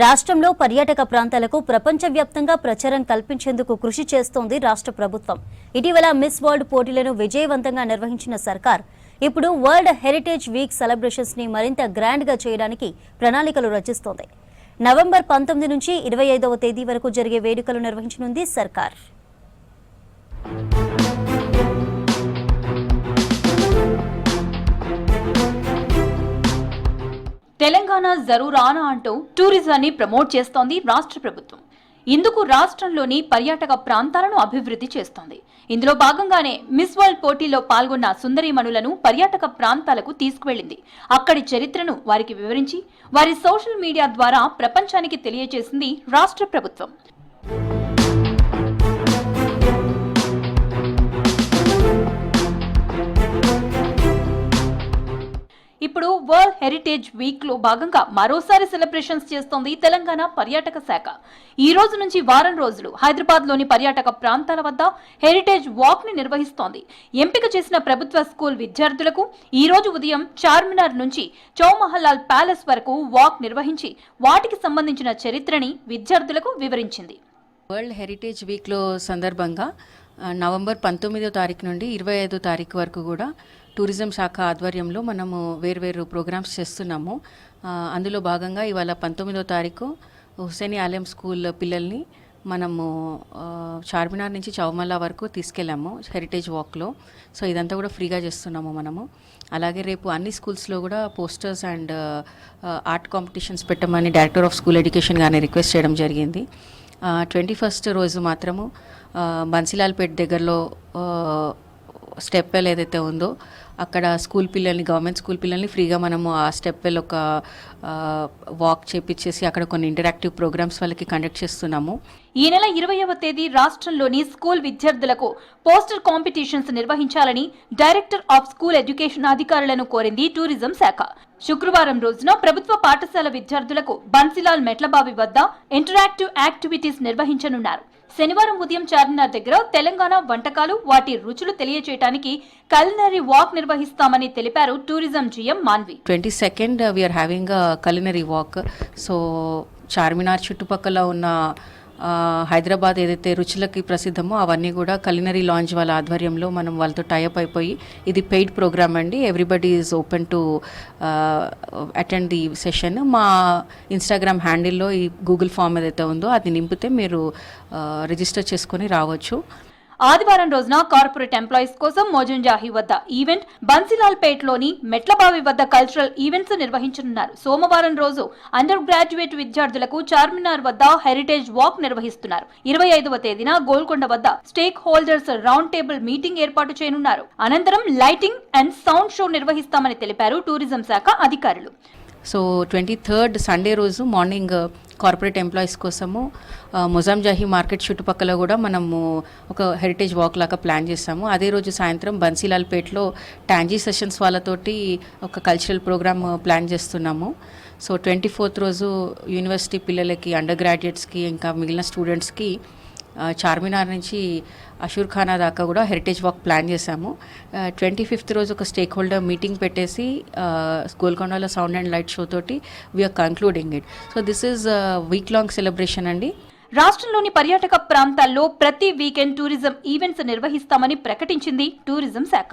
రాష్ట్రంలో పర్యాటక ప్రాంతాలకు ప్రపంచవ్యాప్తంగా ప్రచారం కల్పించేందుకు కృషి చేస్తోంది రాష్ట్ర ప్రభుత్వం. ఇటీవల మిస్ వరల్డ్ పోటీలను విజయవంతంగా నిర్వహించిన సర్కార్ ఇప్పుడు వరల్డ్ హెరిటేజ్ వీక్ సెలబ్రేషన్స్ని మరింత గ్రాండ్గా చేయడానికి ప్రణాళికలు రచిస్తోంది. నవంబర్ పంతొమ్మిది నుంచి ఇరవై ఐదవ తేదీ వరకు జరిగే వేడుకలు నిర్వహించనుంది సర్కార్. తెలంగాణ జరూరానా అంటూ టూరిజాన్ని ప్రమోట్ చేస్తోంది రాష్ట్ర ప్రభుత్వం. ఇందుకు రాష్ట్రంలోని పర్యాటక ప్రాంతాలను అభివృద్ధి చేస్తోంది. ఇందులో భాగంగానే మిస్ వరల్డ్ పోటీలో పాల్గొన్న సుందరీమణులను పర్యాటక ప్రాంతాలకు తీసుకువెళ్ళింది అక్కడి చరిత్రను వారికి వివరించి వారి సోషల్ మీడియా ద్వారా ప్రపంచానికి తెలియజేసింది రాష్ట్ర ప్రభుత్వం. హెరిటేజ్ వీక్లో భాగంగా మరోసారి సెలబ్రేషన్స్ చేస్తోంది తెలంగాణ పర్యాటక శాఖ. ఈ రోజు నుంచి వారం రోజులు హైదరాబాద్లోని పర్యాటక ప్రాంతాల వద్ద హెరిటేజ్ వాక్ని నిర్వహిస్తోంది. ఎంపిక చేసిన ప్రభుత్వ స్కూల్ విద్యార్థులకు ఈ రోజు ఉదయం చార్మినార్ నుంచి చౌమహల్లాల్ ప్యాలెస్ వరకు వాక్ నిర్వహించి వాటికి సంబంధించిన చరిత్రని విద్యార్థులకు వివరించింది. వరల్డ్ హెరిటేజ్ వీక్లో సందర్భంగా నవంబర్ పంతొమ్మిదో తారీఖు నుండి ఇరవై ఐదో తారీఖు వరకు కూడా టూరిజం శాఖ ఆధ్వర్యంలో మనము వేర్వేరు ప్రోగ్రామ్స్ చేస్తున్నాము. అందులో భాగంగా ఇవాళ పంతొమ్మిదో తారీఖు హుసేని ఆలయం స్కూల్ పిల్లల్ని మనము చార్మినార్ నుంచి చౌమల్లా వరకు తీసుకెళ్ళాము హెరిటేజ్ వాక్లో. సో ఇదంతా కూడా ఫ్రీగా చేస్తున్నాము మనము. అలాగే రేపు అన్ని స్కూల్స్లో కూడా పోస్టర్స్ అండ్ ఆర్ట్ కాంపిటీషన్స్ పెట్టమని డైరెక్టర్ ఆఫ్ స్కూల్ ఎడ్యుకేషన్ గారిని రిక్వెస్ట్ చేయడం జరిగింది. ట్వంటీ ఫస్ట్ రోజు మాత్రము బన్సీలాల్పేట్ దగ్గరలో స్టెప్ వెల్ ఏదైతే ఉందో అక్కడ స్కూల్ పిల్లల్ని గవర్నమెంట్ స్కూల్ పిల్లల్ని ఫ్రీగా మనము ఆ స్టెప్ వెల్ ఒక వాక్ చేపించేసి అక్కడ కొన్ని ఇంటరాక్టివ్ ప్రోగ్రామ్స్ వాళ్ళకి కండక్ట్ చేస్తున్నాము. ఈ నెల ఇరవైవ తేదీ రాష్ట్రంలోని స్కూల్ విద్యార్థులకు పోస్టర్ కాంపిటీషన్స్ నిర్వహించాలని డైరెక్టర్ ఆఫ్ స్కూల్ ఎడ్యుకేషన్ అధికారులను కోరింది టూరిజం శాఖ. శుక్రవారం రోజున ప్రభుత్వ పాఠశాల విద్యార్థులకు బన్సిలాల్ మెట్లబావి వద్ద ఇంటరాక్టివ్ యాక్టివిటీస్ నిర్వహించనున్నారు. శనివారం ఉదయం చార్మినార్ దగ్గర తెలంగాణ వంటకాలు వాటి రుచులు తెలియచేయడానికి కలినరీ వాక్ నిర్వహిస్తామని తెలిపారు tourism GM Manvi. Twenty second we are having culinary walk so Charminar చుట్టుపక్కల ఉన్న హైదరాబాద్ ఏదైతే రుచులకి ప్రసిద్ధమో అవన్నీ కూడా కలినరీ లాంచ్ వాళ్ళ ఆధ్వర్యంలో మనం వాళ్ళతో టైప్ అయిపోయి ఇది పెయిడ్ ప్రోగ్రామ్ అండి. Everybody is open to attend the session మా ఇన్స్టాగ్రామ్ హ్యాండిల్లో ఈ గూగుల్ ఫామ్ ఏదైతే ఉందో అది నింపితే మీరు రిజిస్టర్ చేసుకొని రావచ్చు. ఆదివారం రోజున కార్పొరేట్ ఎంప్లాయీస్ కోసం మోజుంజాహి వద్ద ఈవెంట్ బన్సిలాల్ పేట్లోని మెట్లబావి వద్ద కల్చరల్ ఈవెంట్స్ నిర్వహించనున్నారు. సోమవారం రోజు అండర్ గ్రాడ్యుయేట్ విద్యార్థులకు చార్మినార్ వద్ద హెరిటేజ్ వాక్ నిర్వహిస్తున్నారు. ఇరవై ఐదవ తేదీన గోల్కొండ వద్ద stakeholders round table meeting ఏర్పాటు చేయనున్నారు. అనంతరం లైటింగ్ అండ్ సౌండ్ షో నిర్వహిస్తామని తెలిపారు టూరిజం శాఖ అధికారులు. సో ట్వంటీ థర్డ్ సండే రోజు మార్నింగ్ కార్పొరేట్ ఎంప్లాయీస్ కోసము ఆ, మొజాంజాహి మార్కెట్ చుట్టుపక్కల కూడా మనము ఒక హెరిటేజ్ వాక్ లాగా ప్లాన్ చేస్తాము అదే రోజు సాయంత్రం బన్సీలాల్పేట్లో టాంజీ సెషన్స్ వాళ్ళతోటి ఒక కల్చరల్ ప్రోగ్రామ్ ప్లాన్ చేస్తున్నాము. సో ట్వంటీ ఫోర్త్ రోజు యూనివర్సిటీ పిల్లలకి అండర్ గ్రాడ్యుయేట్స్కి ఇంకా మిగిలిన స్టూడెంట్స్కి చార్మినార్ నుంచి అషూర్ ఖానా దాకా కూడా హెరిటేజ్ వాక్ ప్లాన్ చేశాము. ట్వంటీ ఫిఫ్త్ రోజు ఒక స్టేక్ హోల్డర్ మీటింగ్ పెట్టేసి గోల్కొండలో సౌండ్ అండ్ లైట్ షో తోటి we are concluding it so this is week long celebration అండి. రాష్ట్రంలోని పర్యాటక ప్రాంతాల్లో ప్రతి వీకెండ్ టూరిజం ఈవెంట్స్ నిర్వహిస్తామని ప్రకటించింది టూరిజం శాఖ.